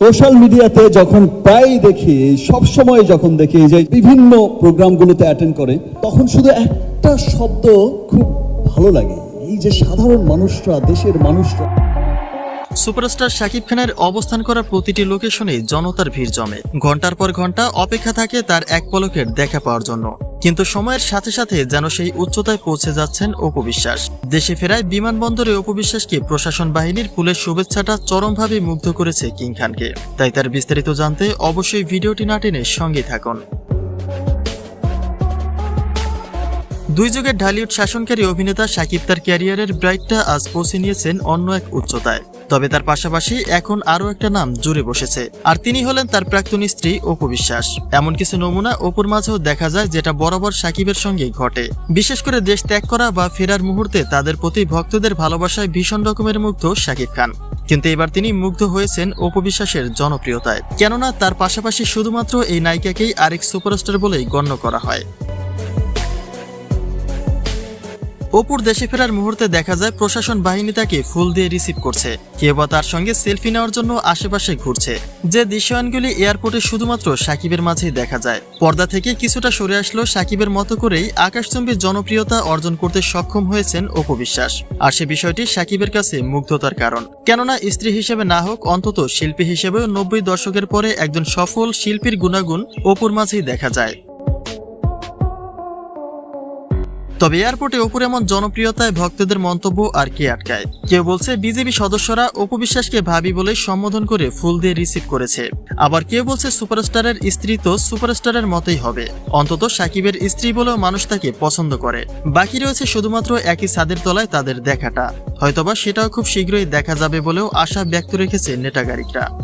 Social মিডিয়াতে যখন প্রায় দেখি, সব সময় যখন দেখি যে বিভিন্ন প্রোগ্রামগুলোতে অ্যাটেন্ড করে, তখন শুধু একটা শব্দ খুব ভালো লাগে। এই যে সাধারণ মানুষরা, দেশের মানুষরা সুপারস্টার শাকিব খানের অবস্থান করা প্রতিটি লোকেশনে জনতার ভিড় জমে। ঘণ্টার পর ঘণ্টা অপেক্ষা থাকে তার এক পলকের দেখা পাওয়ার জন্য। কিন্তু সময়ের সাথে সাথে যেন সেই উচ্চতায় পৌঁছে যাচ্ছেন অপু বিশ্বাস। দেশে ফেরায় বিমানবন্দরে অপু বিশ্বাসকে প্রশাসন বাহিনীর ফুলের শুভেচ্ছাটা চরমভাবে মুগ্ধ করেছে কিং খানকে। তাই তার বিস্তারিত জানতে অবশ্যই ভিডিওটি না টেনে সঙ্গে থাকুন। দুই যুগের ঢালিউড শাসনকারী অভিনেতা শাকিব তার ক্যারিয়ারের ব্রাইটটা আজ পৌঁছে নিয়েছেন অন্য এক উচ্চতায়। তবে তার পাশাপাশি এখন আরও একটা নাম জুড়ে বসেছে। আর তিনি হলেন তার প্রাক্তন স্ত্রী অপু বিশ্বাস। এমন কিছু নমুনা অপুর মাঝেও দেখা যায় যেটা বরাবর সাকিবের সঙ্গে ঘটে। বিশেষ করে দেশ ত্যাগ করা বা ফেরার মুহূর্তে তাদের প্রতি ভক্তদের ভালোবাসায় ভীষণ রকমের মুগ্ধ শাকিব খান। কিন্তু এবার তিনি মুগ্ধ হয়েছেন অপু বিশ্বাসের জনপ্রিয়তায়। কেননা তার পাশাপাশি শুধুমাত্র এই নায়িকাকেই আরেক সুপারস্টার বলেই গণ্য করা হয়। অপুর দেশে ফেরার মুহূর্তে দেখা যায় প্রশাসন বাহিনী তাকে ফুল দিয়ে রিসিভ করছে। কেউ বা তার সঙ্গে সেলফি নেওয়ার জন্য আশেপাশে ঘুরছে। যে দৃশ্যায়নগুলি এয়ারপোর্টে শুধুমাত্র সাকিবের মাঝেই দেখা যায়। পর্দা থেকে কিছুটা সরে আসলো সাকিবের মতো করেই আকাশচুম্বী জনপ্রিয়তা অর্জন করতে সক্ষম হয়েছেন অপু বিশ্বাস। আর সে বিষয়টি সাকিবের কাছে মুগ্ধতার কারণ। কেননা স্ত্রী হিসেবে না হোক, অন্তত শিল্পী হিসেবেও নব্বই দশকের পরে একজন সফল শিল্পীর গুণাগুণ অপুর মাঝেই দেখা যায়। তবে এয়ারপোর্টে অপুর এমন জনপ্রিয়তায় ভক্তদের মন্তব্য আর কে আটকায়? কেউ বলছে, বিজেপি সদস্যরা অপু বিশ্বাসকে ভাবি বলে সম্বোধন করে ফুল দিয়ে রিসিভ করেছে। আবার কেউ বলছে, সুপারস্টারের স্ত্রী তো সুপারস্টারের মতোই হবে। অন্তত সাকিবের স্ত্রী বলেও মানুষ তাকে পছন্দ করে। বাকি রয়েছে শুধুমাত্র একই ছাদের তলায় তাদের দেখাটা। হয়তোবা সেটাও খুব শীঘ্রই দেখা যাবে বলেও আশা ব্যক্ত রেখেছে নেটাগারিকরা